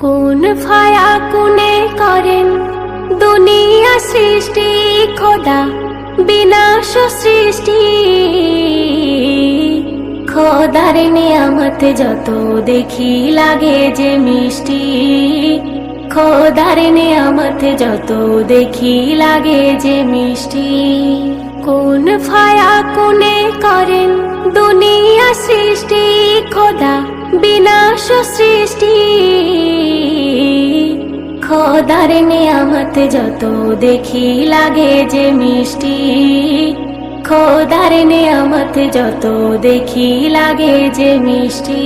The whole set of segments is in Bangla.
কোন ফায়া কোনে করেন? দুনিয়া সৃষ্টি খোদা, বিনাশ সৃষ্টি। খোদার নিয়ামত যত দেখি লাগে যে মিষ্টি। খোদার নিয়ামত যত দেখি লাগে যে মিষ্টি। কোন ফায়া কোনে করেন? দুনিয়া সৃষ্টি খোদা, বিনাশ সৃষ্টি। খোদার নিয়ামত যত দেখি লাগে যে মিষ্টি। খোদার নিয়ামত যত দেখি লাগে যে মিষ্টি।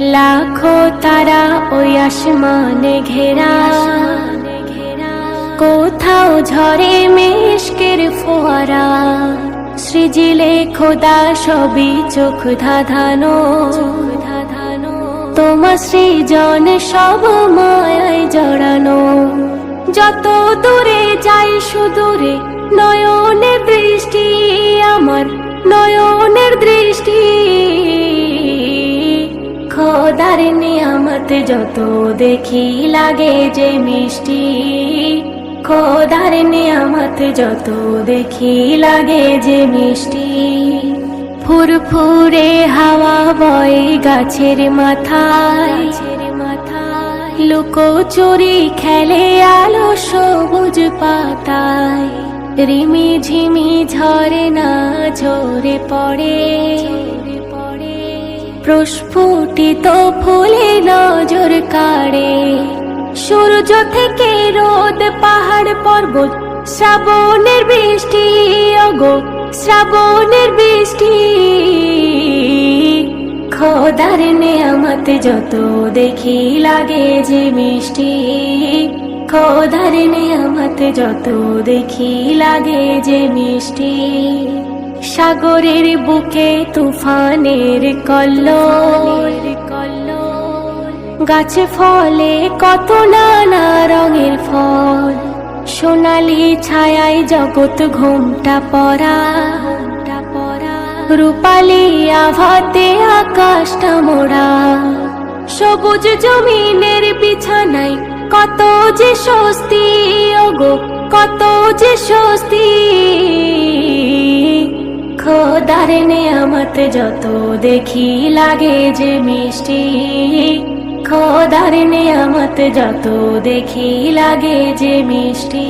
লাখো তারা ওই আসমানে ঘেরা। কোথাও ঝরে মেশকের ফোয়ারা। সৃজিলে খোদা সবই চোখ ধাঁধানো। তোমার সৃজন সব মায়ায় জড়ানো। যত দূরে যাই সুদূরে নয়নের দৃষ্টি আমার নয়নের দৃষ্টি। খোদার নিয়ামত যত দেখি লাগে যে মিষ্টি, খোদার নিয়ামত যত দেখি লাগে যে মিষ্টি। ফুরফুরে হাওয়া বয় গাছের মাথায়। লুকো চুরি খেলে আলো সবুজ পাতায়। রিমি ঝিমি ঝরে না ঝরে পড়ে। প্রস্ফুটিত ফুলে নজর কাড়ে। সূর্য থেকে রোদ পাহাড় পর্বত, শ্রাবণের বৃষ্টি অগো শ্রাবণের বৃষ্টি, খোদার নেয়ামত যত দেখি লাগে যে মিষ্টি, খোদার নেয়ামত যত দেখি লাগে যে মিষ্টি। সাগরের বুকে তুফানের কল্লোল, গাছে ফলে কত নানা রঙের ফল সোনালি ছায়ায় জগৎ ঘুমটা পরা। রূপালি আভাতে আকাশটা মোড়া। সবুজ জমিনের বিছানায় কত যে স্বস্তি, ওগো, কত যে স্বস্তি। খোদার নেয়ামত যত দেখি লাগে যে মিষ্টি। খোদার নেয়ামত যত দেখি লাগে যে মিষ্টি।